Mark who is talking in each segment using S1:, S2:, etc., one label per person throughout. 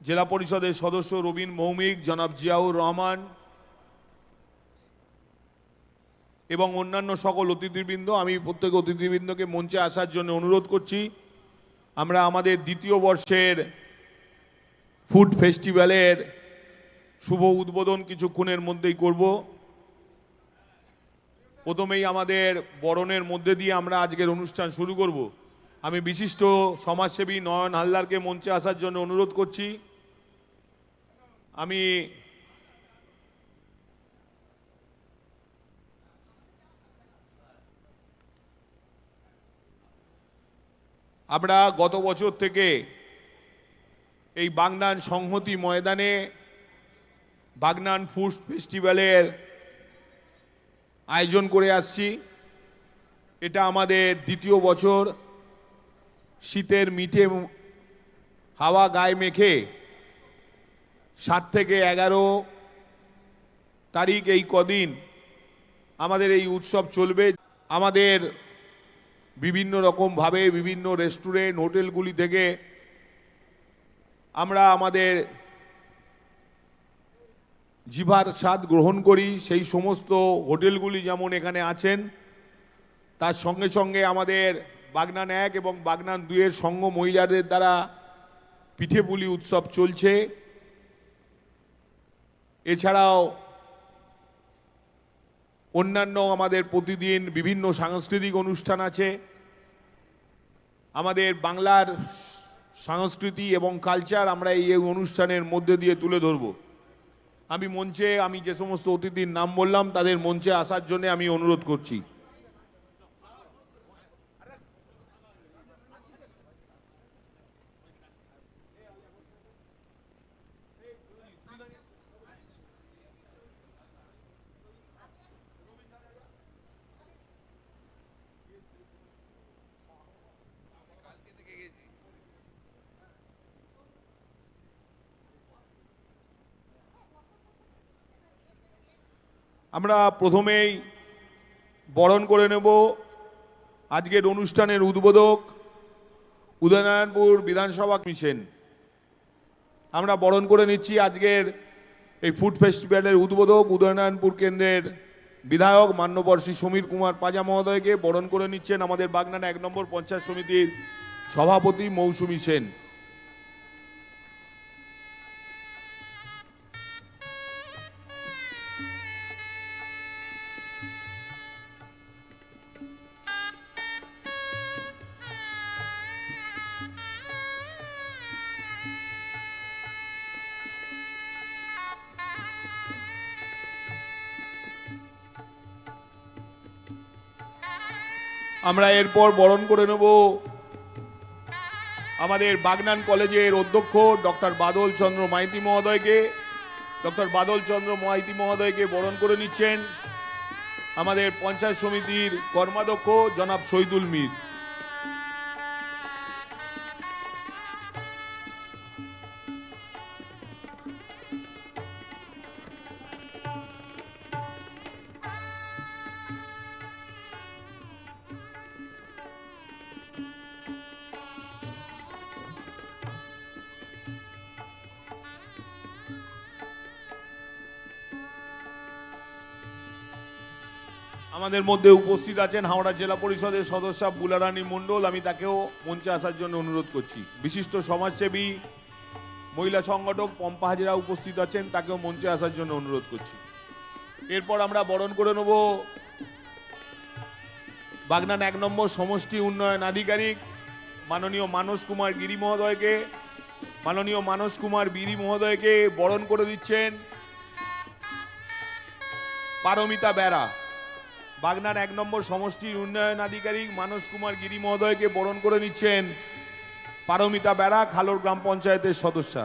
S1: জেলা পরিষদের সদস্য রবিন মৌমিক, জনাব জিয়াউর রহমান এবং অন্যান্য সকল অতিথিবৃন্দ, আমি প্রত্যেক অতিথিবৃন্দকে মঞ্চে আসার জন্য অনুরোধ করছি, আমরা আমাদের দ্বিতীয় বর্ষের ফুড ফেস্টিভ্যালের শুভ উদ্বোধন কিছুক্ষণের মধ্যেই করব। প্রথমেই আমাদের বরণের মধ্যে দিয়ে আমরা আজকের অনুষ্ঠান শুরু করব। আমি বিশিষ্ট সমাজসেবী নয়ন হালদারকে মঞ্চে আসার জন্য অনুরোধ করছি। আমি আমরা গত বছর থেকে এই বাগনান সংহতি ময়দানে, বাগনান ফুড ফেস্টিভ্যালের আয়োজন করে আসছি। এটা আমাদের দ্বিতীয় বছর। শীতের মিঠে হাওয়া গায়ে মেখে সাত থেকে এগারো তারিখ এই কদিন আমাদের এই উৎসব চলবে। আমাদের বিভিন্ন রকমভাবে বিভিন্ন রেস্টুরেন্ট হোটেলগুলি থেকে আমরা আমাদের জিভার স্বাদ গ্রহণ করি। সেই সমস্ত হোটেলগুলি যেমন এখানে আছেন, তার সঙ্গে সঙ্গে আমাদের বাগনান এক এবং বাগনান দুইয়ের সঙ্গ মহিলাদের দ্বারা পিঠে পুলি উৎসব চলছে। এছাড়াও অন্যান্য আমাদের প্রতিদিন বিভিন্ন সাংস্কৃতিক অনুষ্ঠান আছে। আমাদের বাংলার সংস্কৃতি এবং কালচার আমরা এই অনুষ্ঠানের মধ্যে দিয়ে তুলে ধরব। আমি মঞ্চে, আমি যে সমস্ত অতিথির নাম বললাম, তাদের মঞ্চে আসার জন্য আমি অনুরোধ করছি। আমরা প্রথমেই বরণ করে নেব আজকের অনুষ্ঠানের উদ্বোধক উদয়নারায়ণপুর বিধানসভা মিশন আমরা বরণ করে নিচ্ছি আজকের এই ফুড ফেস্টিভ্যালের উদ্বোধক উদয়নারায়ণপুর কেন্দ্রের বিধায়ক মান্যবর শ্রী সমীর কুমার পাজা মহোদয়কে বরণ করে নিচ্ছেন আমাদের বাগনান এক নম্বর পঞ্চায়েত সমিতির সভাপতি মৌসুমী সেন। আমরা এরপর বরণ করে নেব আমাদের বাগনান কলেজের অধ্যক্ষ ডক্টর বাদল চন্দ্র মাইতি মহোদয়কে। ডক্টর বাদল চন্দ্র মাইতি মহোদয়কে বরণ করে নিচ্ছেন আমাদের পঞ্চায়েত সমিতির কর্মাধ্যক্ষ জনাব শহীদুল মীর। আমাদের মধ্যে উপস্থিত আছেন হাওড়া জেলা পরিষদের সদস্য বুলারানী মণ্ডল। আমি তাকেও মঞ্চে আসার জন্য অনুরোধ করছি। বিশিষ্ট সমাজসেবী, মহিলা সংগঠক পম্পা হাজরা উপস্থিত আছেন, তাকেও মঞ্চে আসার জন্য অনুরোধ করছি। এরপর আমরা বরণ করে নেব বাগনান এক নম্বর সমষ্টি উন্নয়ন আধিকারিক, মাননীয় মানস কুমার গিরি মহোদয়কে। মাননীয় মানস কুমার বিরি মহোদয়কে বরণ করে দিচ্ছেন পারমিতা বেড়া বাগনান এক নম্বর সমষ্টির উন্নয়ন আধিকারিক মানস কুমার গিরি মহোদয়কে বরণ করে নিচ্ছেন পারমিতা বেড়া, খালোর গ্রাম পঞ্চায়েতের সদস্যা।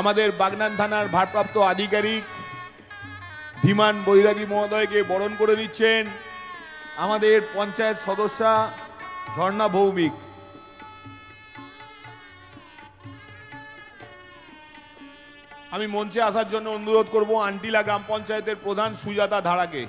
S1: আমাদের বাগনান থানার ভারপ্রাপ্ত আধিকারিক ধীমান বৈরাগী মহোদয়কে বরণ করে নিচ্ছেন আমাদের পঞ্চায়েত সদস্যা ঝর্ণা ভৌমিক। আমি মঞ্চে আসার জন্য অনুরোধ করব আন্টিলা গ্রাম পঞ্চায়েতের প্রধান সুজাতা ধারাকে।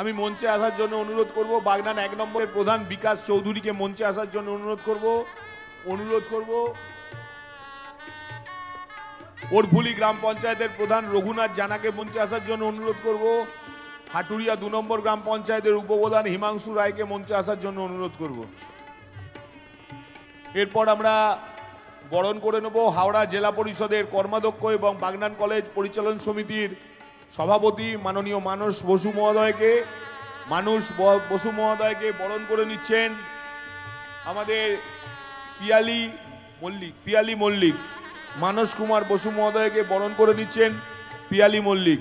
S1: আমি মঞ্চে আসার জন্য অনুরোধ করব, বাগনান এক নম্বরের প্রধান বিকাশ চৌধুরীকে মঞ্চে আসার জন্য অনুরোধ করব অনুরোধ করব। ওরফুলি গ্রাম পঞ্চায়েতের প্রধান রঘুনাথ জানাকে মঞ্চে আসার জন্য অনুরোধ করব। হাটুরিয়া দু নম্বর গ্রাম পঞ্চায়েতের উপপ্রধান হিমাংশু রায়কে মঞ্চে আসার জন্য অনুরোধ করব। এরপর আমরা বরণ করে নেব হাওড়া জেলা পরিষদের কর্মাধ্যক্ষ এবং বাগনান কলেজ পরিচালন সমিতির সভাপতি মাননীয় মানস বসু মহোদয়কে মানুষ বসু মহোদয়কে বরণ করে নিচ্ছেন আমাদের পিয়ালি মল্লিক পিয়ালি মল্লিক। মানস কুমার বসু মহোদয়কে বরণ করে নিচ্ছেন পিয়ালি মল্লিক।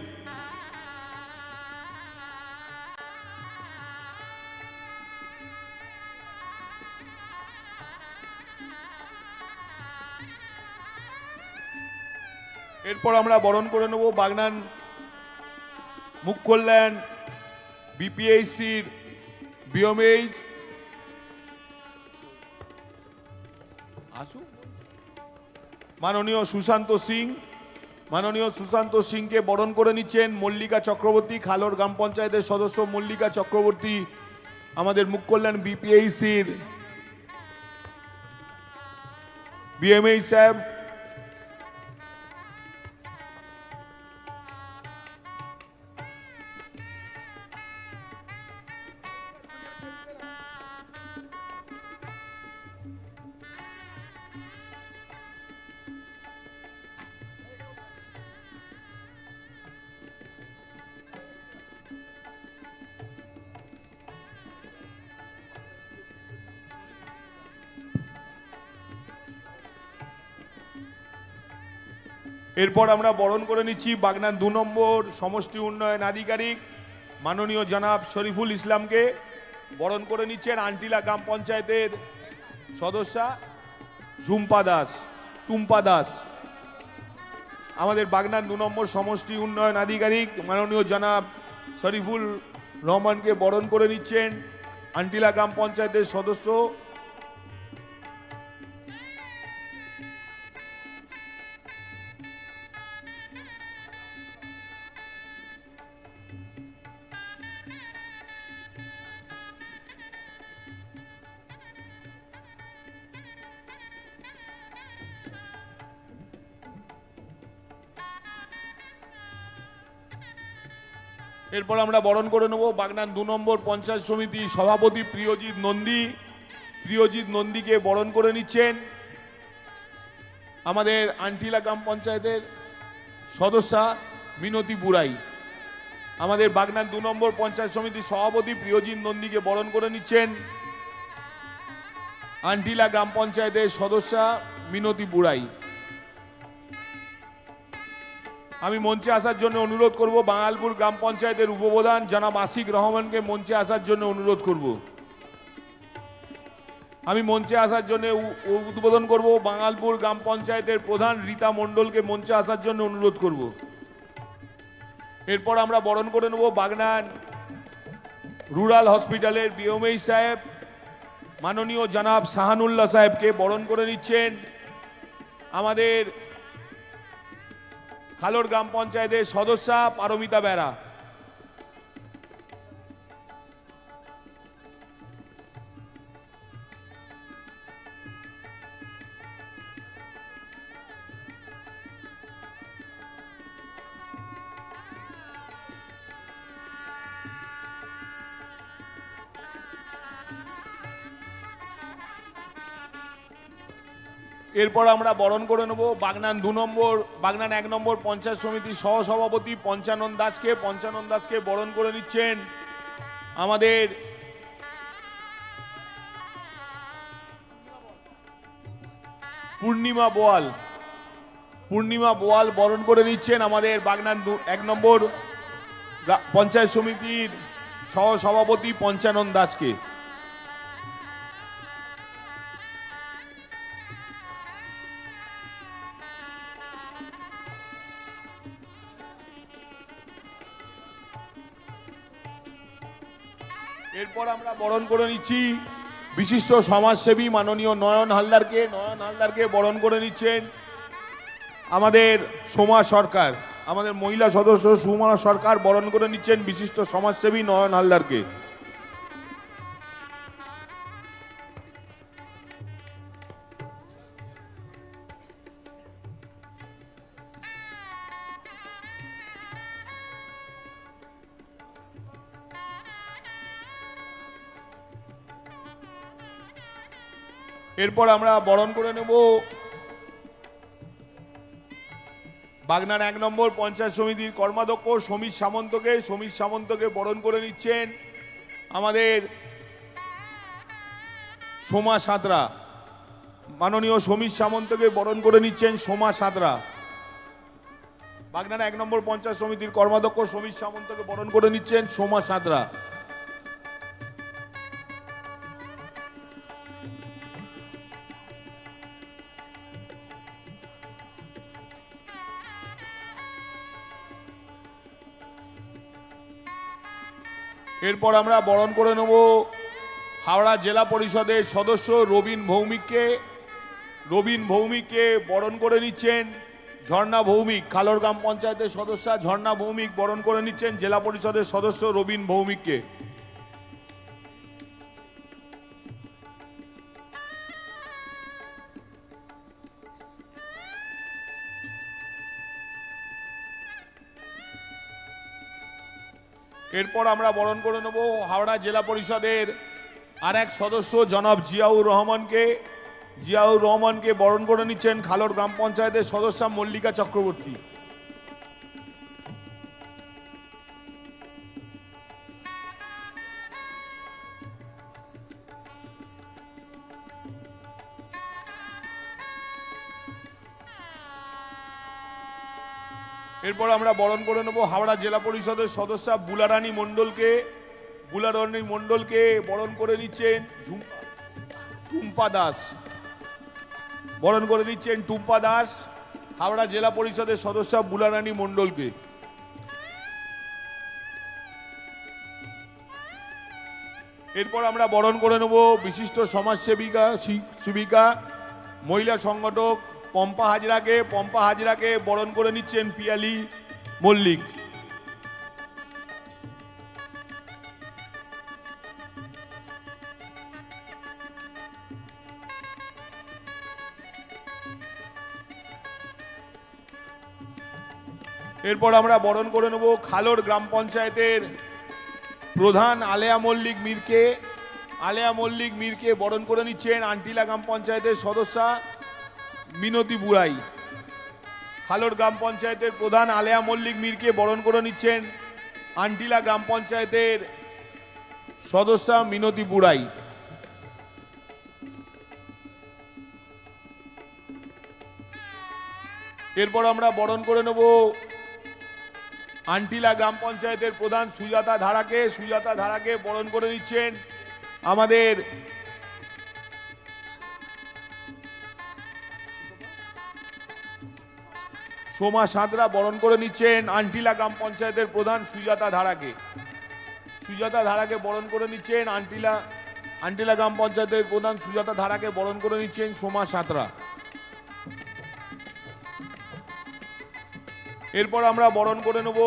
S1: এরপর আমরা বরণ করে নেব বাগনান মুখ কল্যাণ বিপিএইচসির বিওমএইচ আসুন। মাননীয় সুশান্ত সিং, মাননীয় সুশান্ত সিংকে বরণ করে নিচ্ছেন মল্লিকা চক্রবর্তী, খালোর গ্রাম পঞ্চায়েতের সদস্য মল্লিকা চক্রবর্তী, আমাদের মুখ করলেন বিপিএইচসির বিএমএইচ সাহেব। এরপর আমরা বরণ করে নিচ্ছি বাগনান দু নম্বর সমষ্টি উন্নয়ন আধিকারিক, মাননীয় জনাব শরীফুল ইসলামকে। বরণ করে নিচ্ছেন আন্টিলা গ্রাম পঞ্চায়েতের সদস্যা ঝুম্পা দাস, টুম্পা দাস। আমাদের বাগনান দু নম্বর সমষ্টি উন্নয়ন আধিকারিক, মাননীয় জনাব শরীফুল রহমানকে বরণ করে নিচ্ছেন আন্টিলা গ্রাম পঞ্চায়েতের সদস্য এরপর আমরা বরণ করে নেব বাগনান দু নম্বর পঞ্চায়েত সমিতি সভাপতি প্রিয়জিৎ নন্দী। প্রিয়জিৎ নন্দীকে বরণ করে নিচ্ছেন আমাদের আন্টিলা গ্রাম পঞ্চায়েতের সদস্যা মিনতি বুড়াই। আমাদের বাগনান দু নম্বর পঞ্চায়েত সমিতির সভাপতি প্রিয়জিৎ নন্দীকে বরণ করে নিচ্ছেন আন্টিলা গ্রাম পঞ্চায়েতের সদস্যা মিনতি বুড়াই। আমি মঞ্চে আসার জন্য অনুরোধ করব বাঙালপুর গ্রাম পঞ্চায়েতের উপপ্রধান জনাব আশিক রহমানকে মঞ্চে আসার জন্য অনুরোধ করব। আমি মঞ্চে আসার জন্য উদ্বোধন করব বাঙালপুর গ্রাম পঞ্চায়েতের প্রধান রীতা মণ্ডলকে মঞ্চে আসার জন্য অনুরোধ করব। এরপর আমরা বরণ করে নেব বাগনান রুরাল হসপিটালের বিওমএই সাহেব। মাননীয় জনাব শাহানুল্লাহ সাহেবকে বরণ করে নিচ্ছেন। আমাদের খালোর গ্রাম পঞ্চায়েতের সদস্যা পারমিতা বেড়া এরপর আমরা বরণ করে নেব। বাগনান দু নম্বর, বাগনান এক নম্বর পঞ্চায়েত সমিতির সহসভাপতি পঞ্চানন দাসকে। পঞ্চানন দাসকে বরণ করে নিচ্ছেন আমাদের পূর্ণিমা বোয়াল। পূর্ণিমা বোয়াল বরণ করে নিচ্ছেন আমাদের বাগনান এক নম্বর পঞ্চায়েত সমিতির সহ সভাপতি পঞ্চানন দাসকে। বরণ করে নিচ্ছি। বিশিষ্ট সমাজসেবী মাননীয় নয়ন হালদারকে নয়ন হালদারকে বরণ করে নিচ্ছেন আমাদের সোমা সরকার। আমাদের মহিলা সদস্য সুমা সরকার বরণ করে নিচ্ছেন বিশিষ্ট সমাজসেবী নয়ন হালদারকে। এরপর আমরা বরণ করে নেব। বাগনান এক নম্বর পঞ্চায়েত সমিতির কর্মাধ্যক্ষ সমীর সামন্তকে। সমীর সামন্তকে বরণ করে নিচ্ছেন আমাদের সোমা সাঁতরা। মাননীয় সমীর সামন্তকে বরণ করে নিচ্ছেন সোমা সাঁতরা। বাগনার এক নম্বর পঞ্চায়েত সমিতির কর্মাধ্যক্ষ সমীর সামন্তকে বরণ করে নিচ্ছেন সোমা সাঁতরা। এরপর আমরা বরণ করে নেব হাওড়া জেলা পরিষদের সদস্য রবীন ভৌমিককে। রবীন ভৌমিককে বরণ করে নিচ্ছেন ঝর্ণা ভৌমিক কালোরগ্রাম পঞ্চায়েতের সদস্যা ঝর্ণা ভৌমিক বরণ করে নিচ্ছেন জেলা পরিষদের সদস্য রবীন ভৌমিককে। এরপর আমরা বরণ করে নেব হাওড়া জেলা পরিষদের আর এক সদস্য, জনাব জিয়াউর রহমানকে। জিয়াউর রহমানকে বরণ করে নিচ্ছেন খালোর গ্রাম পঞ্চায়েতের সদস্যা মল্লিকা চক্রবর্তী। এরপর আমরা বরণ করে নেব হাওড়া জেলা পরিষদের সদস্যা বুলারানী মণ্ডলকে। বুলারানী মণ্ডলকে বরণ করে নিচ্ছেন টুম্পা দাস। বরণ করে নিচ্ছেন টুম্পা দাস, হাওড়া জেলা পরিষদের সদস্যা বুলারানী মণ্ডলকে। এরপর আমরা বরণ করে নেব বিশিষ্ট সমাজসেবিকা সেবিকা, মহিলা সংগঠক পম্পা হাজরাকে পম্পা হাজরাকে বরণ করে নিচ্ছেন পিয়ালি মল্লিক। এরপর আমরা বরণ করে নেব খালোর গ্রাম পঞ্চায়েতের প্রধান আলেয়া মল্লিক মীরকে। আলেয়া মল্লিক মীরকে বরণ করে নিচ্ছেন আন্টিলা গ্রাম পঞ্চায়েতের সদস্যা মিনতি বুড়াই। খালোর গ্রাম পঞ্চায়েতের প্রধান আলেয়া মল্লিক মীরকে বরণ করে নিচ্ছেন আন্টিলা গ্রাম পঞ্চায়েতের সদস্যা মিনতি বুড়াই। এরপর আমরা বরণ করে নেব আন্টিলা গ্রাম পঞ্চায়েতের প্রধান সুজাতা ধারাকে। সুজাতা ধারাকে বরণ করে নিচ্ছেন আমাদের সোমা সাঁতরা বরণ করে নিচ্ছেন আন্টিলা গ্রাম পঞ্চায়েতের প্রধান সুজাতা ধারাকে। সুজাতা ধারাকে বরণ করে নিচ্ছেন আন্টিলা আন্টিলা গ্রাম পঞ্চায়েতের প্রধান সুজাতা ধারাকে বরণ করে নিচ্ছেন সোমা সাঁতরা। এরপর আমরা বরণ করে নেব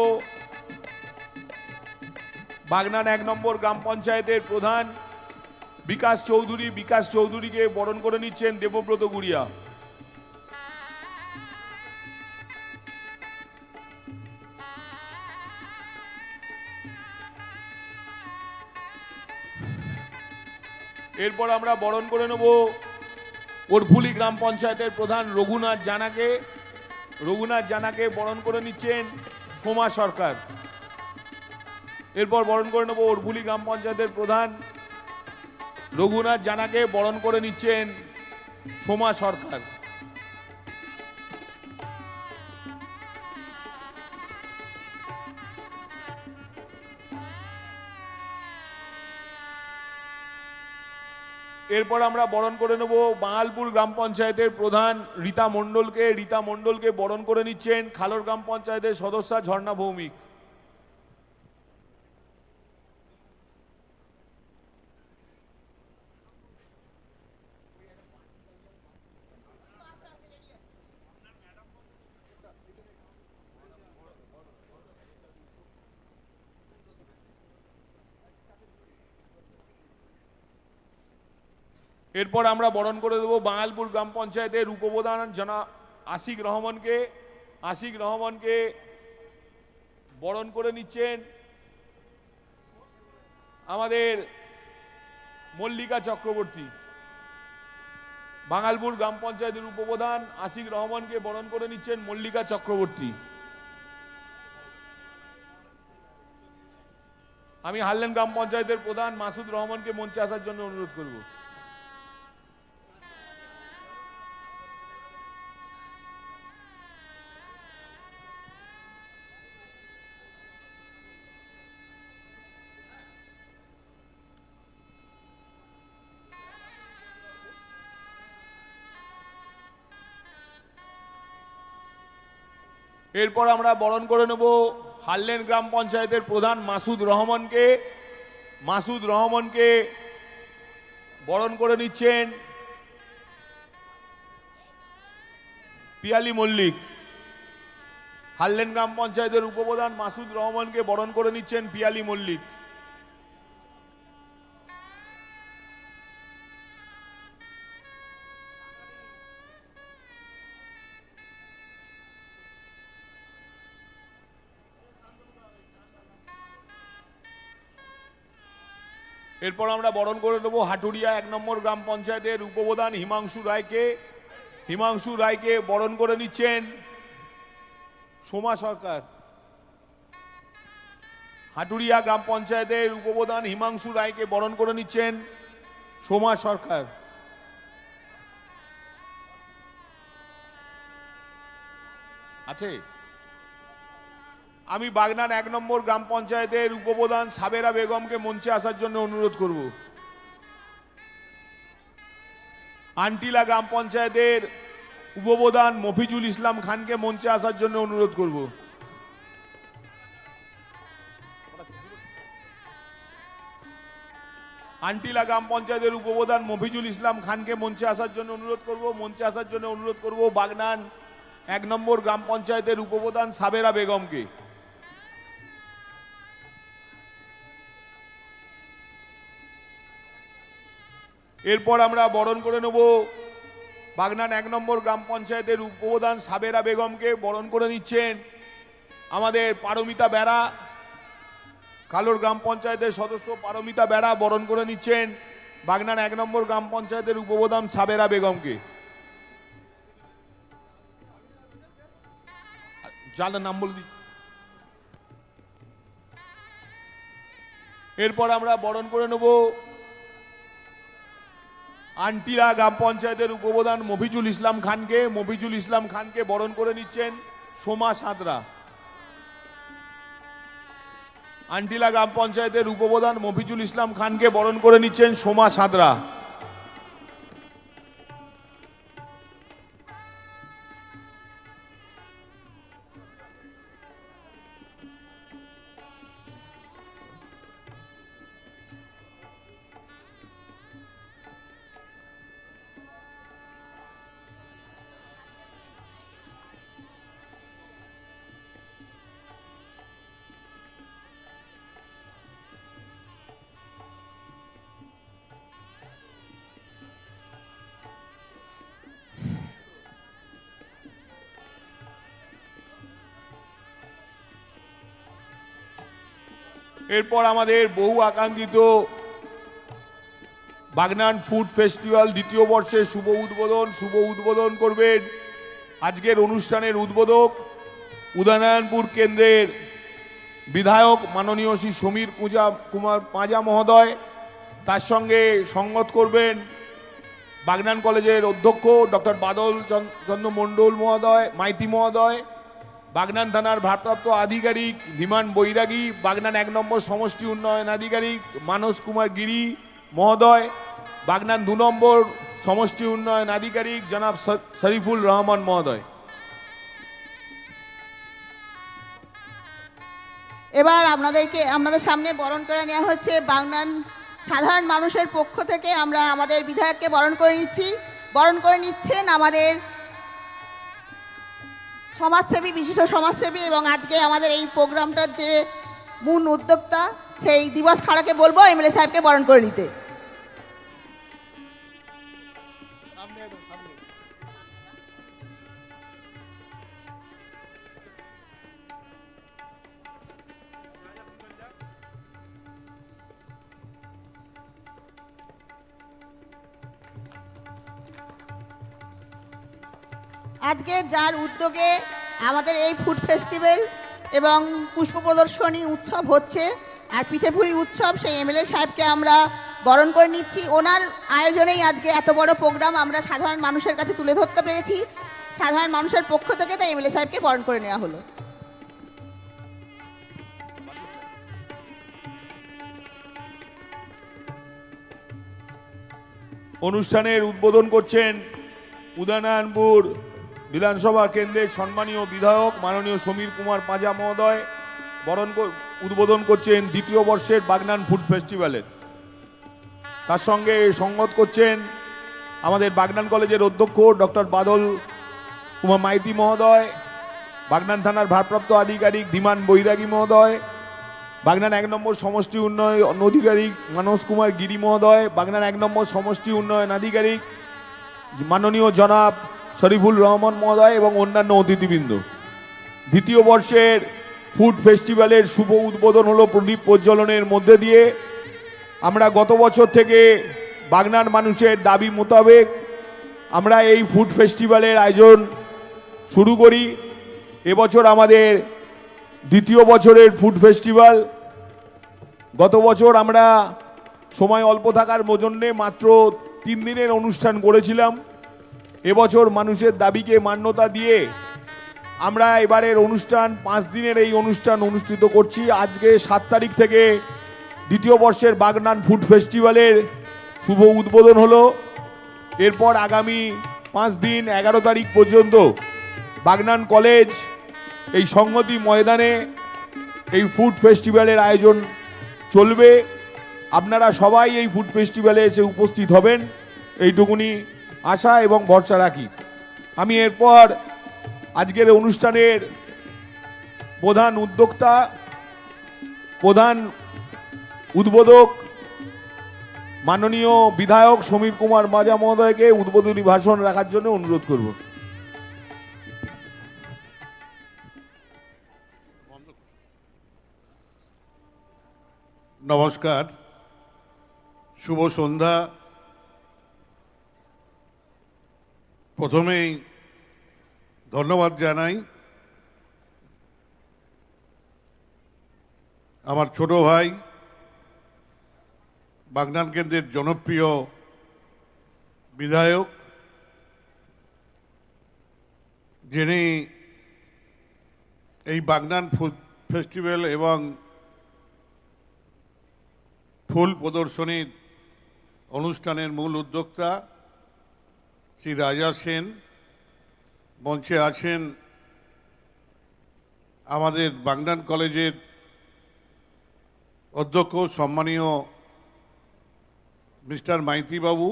S1: বাগনান এক নম্বর গ্রাম পঞ্চায়েতের প্রধান বিকাশ চৌধুরী। বিকাশ চৌধুরীকে বরণ করে নিচ্ছেন দেবব্রত গুড়িয়া। এরপর আমরা বরণ করে নেব কর্ফুলি গ্রাম পঞ্চায়েতের প্রধান রঘুনাথ জানাকে। রঘুনাথ জানাকে বরণ করে নিচ্ছেন সোমা সরকার। এরপর বরণ করে নেব অর্ভুলি গ্রাম পঞ্চায়েতের প্রধান রঘুনাথ জানাকে বরণ করে নিচ্ছেন সোমা সরকার। এরপর আমরা বরণ করে নেব বাঙালপুর গ্রাম পঞ্চায়েতের প্রধান রীতা মণ্ডলকে। রীতা মণ্ডলকে বরণ করে নিচ্ছেন খালোর গ্রাম পঞ্চায়েতের সদস্যা ঝর্ণা ভৌমিক। এরপর আমরা বরণ করে দেবো বাঙালপুর গ্রাম পঞ্চায়েতের উপপ্রধান জনা আশিক রহমানকে। আশিক রহমানকে বরণ করে নিচ্ছেন আমাদের মল্লিকা চক্রবর্তী। বাঙালপুর গ্রাম পঞ্চায়েতের উপপ্রধান আশিক রহমানকে বরণ করে নিচ্ছেন মল্লিকা চক্রবর্তী। আমি হারলেন গ্রাম পঞ্চায়েতের প্রধান মাসুদ রহমানকে মঞ্চে আসার জন্য অনুরোধ করব। এরপর আমরা বরণ করে নেব হারলেন গ্রাম পঞ্চায়েতের প্রধান মাসুদ রহমানকে। মাসুদ রহমানকে বরণ করে নিচ্ছেন পিয়ালি মল্লিক। হারলেন গ্রাম পঞ্চায়েতের উপপ্রধান মাসুদ রহমানকে বরণ করে নিচ্ছেন পিয়ালি মল্লিক। এরপর আমরা বরণ করে নেব হাটুরিয়া এক নম্বর গ্রাম পঞ্চায়েতের উপপ্রধান হিমাংশু রায়কে। হিমাংশু রায়কে বরণ করে নিচ্ছেন সোমা সরকার। হাটুরিয়া গ্রাম পঞ্চায়েতের উপপ্রধান হিমাংশু রায়কে বরণ করে নিচ্ছেন সোমা সরকার। আছে? আমি বাগনান এক নম্বর গ্রাম পঞ্চায়েতের উপপ্রধান সাবেরা বেগমকে মঞ্চে আসার জন্য অনুরোধ করব। আন্টিলা গ্রাম পঞ্চায়েতের উপপ্রধান মফিজুল ইসলাম খানকে মঞ্চে আসার জন্য অনুরোধ করব। আন্টিলা গ্রাম পঞ্চায়েতের উপপ্রধান মফিজুল ইসলাম খানকে মঞ্চে আসার জন্য অনুরোধ করব। মঞ্চে আসার জন্য অনুরোধ করব বাগনান এক নম্বর গ্রাম পঞ্চায়েতের উপপ্রধান সাবেরা বেগমকে। এরপর আমরা বরণ করে নেব। বাগনান এক নম্বর গ্রাম পঞ্চায়েতের উপপ্রধান সাবেরা বেগমকে বরণ করে নিচ্ছেন আমাদের পারমিতা বেড়া। কালোর গ্রাম পঞ্চায়েতের সদস্য পারমিতা বেড়া বরণ করে নিচ্ছেন বাগনান এক নম্বর গ্রাম পঞ্চায়েতের উপপ্রধান সাবেরা বেগমকে। যাদের নাম বলে এরপর আমরা বরণ করে নেব। আন্টিলা গ্রাম পঞ্চায়েতের উপপ্রধান মফিজুল ইসলাম খানকে, মফিজুল ইসলাম খানকে বরণ করে নিচ্ছেন সোমা সাঁতরা। আন্টিলা গ্রাম পঞ্চায়েতের উপপ্রধান মফিজুল ইসলাম খানকে বরণ করে নিচ্ছেন সোমা সাঁতরা। এরপর আমাদের বহু আকাঙ্ক্ষিত বাগনান ফুড ফেস্টিভ্যাল দ্বিতীয় বর্ষের শুভ উদ্বোধন শুভ উদ্বোধন করবেন আজকের অনুষ্ঠানের উদ্বোধক উদয়নারায়ণপুর কেন্দ্রের বিধায়ক মাননীয় শ্রী সমীর পূজা কুমার পাঁজা মহোদয়। তার সঙ্গে সঙ্গত করবেন বাগনান কলেজের অধ্যক্ষ ডক্টর বাদল চন্দ- চন্দ্র মণ্ডল মহোদয়, মাইতি মহোদয়। বাগনান থানার ভারপ্রাপ্ত আধিকারিক ধীমান বৈরাগী, বাগনান এক নম্বর সমষ্টি উন্নয়ন আধিকারিক মানস কুমার গিরি, মহোদয়, বাগনান দু নম্বর সমষ্টি উন্নয়ন আধিকারিক জনাব শরীফুল রহমান মহোদয়।
S2: এবার আপনাদেরকে, আমাদের সামনে বরণ করে নেওয়া হচ্ছে বাগনান সাধারণ মানুষের পক্ষ থেকে আমরা আমাদের বিধায়ককে বরণ করে নিচ্ছি। বরণ করে নিচ্ছেন আমাদের সমাজসেবী, বিশিষ্ট সমাজসেবী এবং আজকে আমাদের এই প্রোগ্রামটার যে মূল উদ্যোক্তা, সেই দিবস খাড়াকে বলব এমএলএ সাহেবকে বরণ করে নিতে। আজকে যার উদ্যোগে আমাদের এই ফুড ফেস্টিভ্যাল এবং পুষ্প প্রদর্শনী উৎসব হচ্ছে, আর পিঠেপুরি উৎসব, সেই এমএলএ সাহেবকে আমরা বরণ করে নিচ্ছি। ওনার আয়োজনেই আজকে এত বড় প্রোগ্রাম আমরা সাধারণ মানুষের কাছে তুলে ধরতে পেরেছি। সাধারণ মানুষের পক্ষ থেকে তাই এমএলএ সাহেবকে বরণ করে নেওয়া হলো।
S1: অনুষ্ঠানের উদ্বোধন করছেন উদয়নারায়ণপুর বিধানসভা কেন্দ্রের সম্মানীয় বিধায়ক মাননীয় সমীর কুমার পাঁজা মহোদয় বরণ উদ্বোধন করছেন দ্বিতীয় বর্ষের বাগনান ফুড ফেস্টিভ্যালের। তার সঙ্গে সঙ্গত করছেন আমাদের বাগনান কলেজের অধ্যক্ষ ডক্টর বাদল কুমার মাইতি মহোদয়, বাগনান থানার ভারপ্রাপ্ত আধিকারিক ধীমান বৈরাগী মহোদয়, বাগনান এক নম্বর সমষ্টি উন্নয়ন আধিকারিক মানস কুমার গিরি মহোদয়, বাগনান এক নম্বর সমষ্টি উন্নয়ন আধিকারিক মাননীয় জনাব শরীফুল রহমান মহোদয় এবং অন্যান্য অতিথিবৃন্দ। দ্বিতীয় বর্ষের ফুড ফেস্টিভ্যালের শুভ উদ্বোধন হলো প্রদীপ প্রজ্বলনের মধ্যে দিয়ে। আমরা গত বছর থেকে বাগনান মানুষের দাবি মোতাবেক আমরা এই ফুড ফেস্টিভ্যালের আয়োজন শুরু করি। এবছর আমাদের দ্বিতীয় বছরের ফুড ফেস্টিভ্যাল। গত বছর আমরা সময় অল্প থাকার জন্যে মাত্র তিন দিনের অনুষ্ঠান করেছিলাম। এবছর মানুষের দাবিকে মান্যতা দিয়ে আমরা এবারের অনুষ্ঠান, পাঁচ দিনের এই অনুষ্ঠান অনুষ্ঠিত করছি। আজকে সাত তারিখ থেকে দ্বিতীয় বর্ষের বাগনান ফুড ফেস্টিভ্যালের শুভ উদ্বোধন হলো। এরপর আগামী পাঁচ দিন, এগারো তারিখ পর্যন্ত বাগনান কলেজ, এই সংহতি ময়দানে এই ফুড ফেস্টিভ্যালের আয়োজন চলবে। আপনারা সবাই এই ফুড ফেস্টিভ্যালে এসে উপস্থিত হবেন। এইটুকুনি আশা এবং ভরসা রাখি। আমি এরপর আজকের অনুষ্ঠানের প্রধান উদ্যোক্তা, প্রধান উদ্বোধক, মাননীয় বিধায়ক সমীর কুমার মাজা মহোদয়কে উদ্বোধনী ভাষণ রাখার জন্য অনুরোধ করব।
S3: নমস্কার, শুভ সন্ধ্যা। প্রথমেই ধন্যবাদ জানাই আমার ছোট ভাই, বাগনান কেন্দ্রের জনপ্রিয় বিধায়ক, যিনি এই বাগনান ফুড ফেস্টিভ্যাল এবং ফুল প্রদর্শনীর অনুষ্ঠানের মূল উদ্যোক্তা। শ্রী রাজা সেন মঞ্চে আছেন আমাদের বাগনান কলেজের অধ্যক্ষ, সম্মানীয় মিস্টার মাইতিবাবু।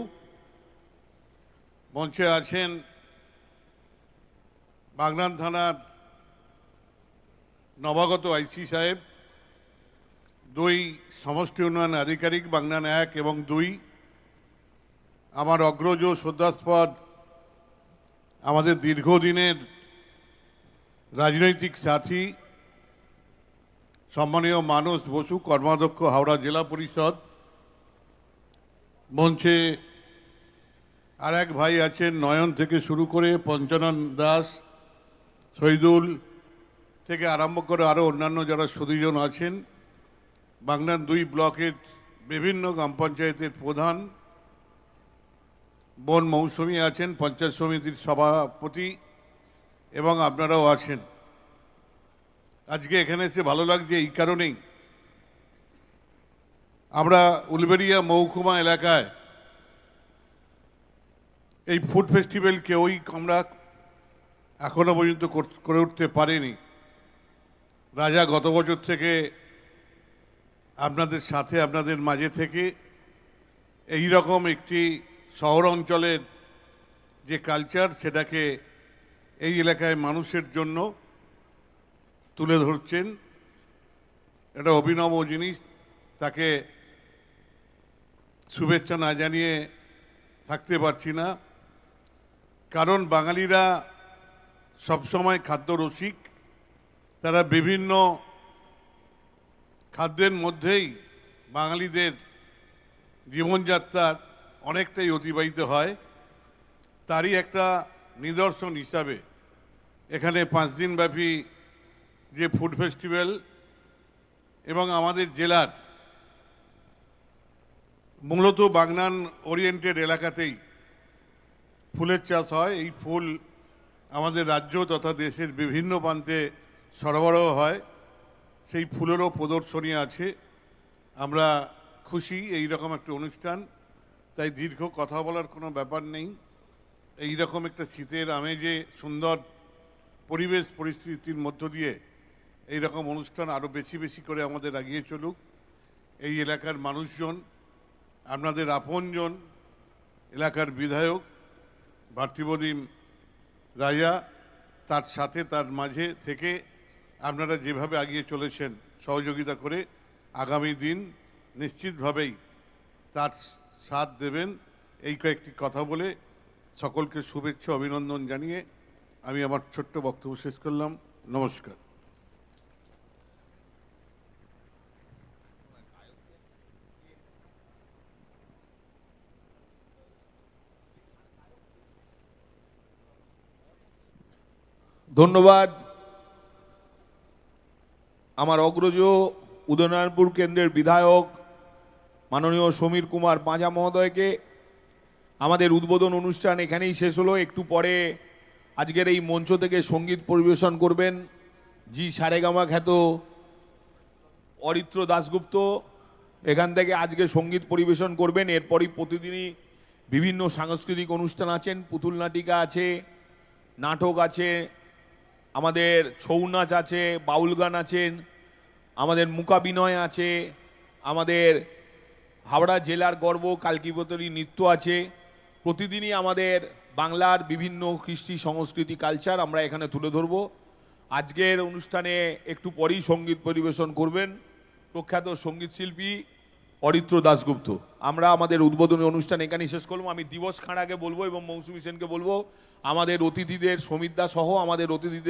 S3: মঞ্চে আছেন বাগনান থানার নবাগত আইসি সাহেব, দুই সমষ্টি উন্নয়ন আধিকারিক বাংলান এক এবং দুই আমার অগ্রজ শ্রদ্ধাস্পদ, আমাদের দীর্ঘদিনের রাজনৈতিক সাথী, সম্মানীয় মানস বসু, কর্মাধ্যক্ষ হাওড়া জেলা পরিষদ মঞ্চে আর এক ভাই আছেন নয়ন থেকে শুরু করে পঞ্চানন দাস, শহীদুল থেকে আরম্ভ করে আরও অন্যান্য যারা সুদীজন আছেন, বাংলার দুই ব্লকের বিভিন্ন গ্রাম পঞ্চায়েতের প্রধান বন মৌসুমী আছেন, পঞ্চায়েত সমিতির সভাপতি, এবং আপনারাও আছেন। আজকে এখানে এসে ভালো লাগছে, এই কারণেই। আমরা উলবেড়িয়া মহকুমা এলাকায় এই ফুড ফেস্টিভ্যাল কেউই আমরা এখনও পর্যন্ত করে উঠতে পারেনি। রাজা গত বছর থেকে আপনাদের সাথে, আপনাদের মাঝে থেকে এই রকম একটি শহর অঞ্চলের যে কালচার সেটাকে এই এলাকায় মানুষের জন্য তুলে ধরছেন। এটা অভিনব জিনিস, তাকে শুভেচ্ছা না জানিয়ে থাকতে পারছি না। কারণ বাঙালিরা সবসময় খাদ্য রসিক তারা বিভিন্ন খাদ্যের মধ্যেই বাঙালিদের জীবনযাত্রা অনেকটাই অতিবাহিত হয়। তারই একটা নিদর্শন হিসাবে এখানে পাঁচ দিনব্যাপী যে ফুড ফেস্টিভ্যাল এবং আমাদের জেলার মূলত বাগনান ওরিয়েন্টেড এলাকাতেই ফুলের চাষ হয়। এই ফুল আমাদের রাজ্য তথা দেশের বিভিন্ন প্রান্তে সরবরাহ হয়। সেই ফুলেরও প্রদর্শনী আছে। আমরা খুশি এই রকম একটা অনুষ্ঠান। তাই দীর্ঘ কথা বলার কোনো ব্যাপার নেই। এই রকম একটা শীতের আমেজে সুন্দর পরিবেশ পরিস্থিতির মধ্য দিয়ে এই রকম অনুষ্ঠান আরও বেশি বেশি করে আমাদের এগিয়ে চলুক। এই এলাকার মানুষজন, আপনাদের আপনজন, এলাকার বিধায়ক ভাতৃপ্রতিম রাজা, তার সাথে তার মাঝে থেকে আপনারা যেভাবে এগিয়ে চলেছেন সহযোগিতা করে আগামী দিন নিশ্চিতভাবেই তার সাথ দেবেন। এই কয়েকটি কথা বলে সকলকে শুভেচ্ছা, অভিনন্দন জানিয়ে আমি আমার ছোট্ট বক্তব্য শেষ করলাম। নমস্কার।
S1: ধন্যবাদ। আমার অগ্রজ উদয়নারায়ণপুর কেন্দ্রের বিধায়ক মাননীয় সমীর কুমার পাঁজা মহোদয়কে আমাদের উদ্বোধন অনুষ্ঠান এখানেই শেষ হলো। একটু পরে আজকের এই মঞ্চ থেকে সংগীত পরিবেশন করবেন জি সারেগামা খ্যাত অরিত্র দাশগুপ্ত। এখান থেকে আজকে সংগীত পরিবেশন করবেন। এরপরই প্রতিদিনই বিভিন্ন সাংস্কৃতিক অনুষ্ঠান আছেন। পুতুল নাটিকা আছে, নাটক আছে, আমাদের ছৌ নাচ আছে, বাউল গান আছেন, আমাদের মুকাবিনয় আছে, আমাদের হাওড়া জেলার গর্ব কালকিবতরী নৃত্য আছে। প্রতিদিনই আমাদের বাংলার বিভিন্ন কৃষ্টি সংস্কৃতি কালচার আমরা এখানে তুলে ধরব। আজকের অনুষ্ঠানে একটু পরেই সংগীত পরিবেশন করবেন প্রখ্যাত সংগীত শিল্পী অরিত্র দাশগুপ্ত। আমরা আমাদের উদ্বোধনী অনুষ্ঠান এখানে শেষ করব। আমি দিবস খাঁড়াকে বলব এবং মৌসুমী সেনকে বলব। আমাদের অতিথিদের সমিতা সহ আমাদের অতিথিদের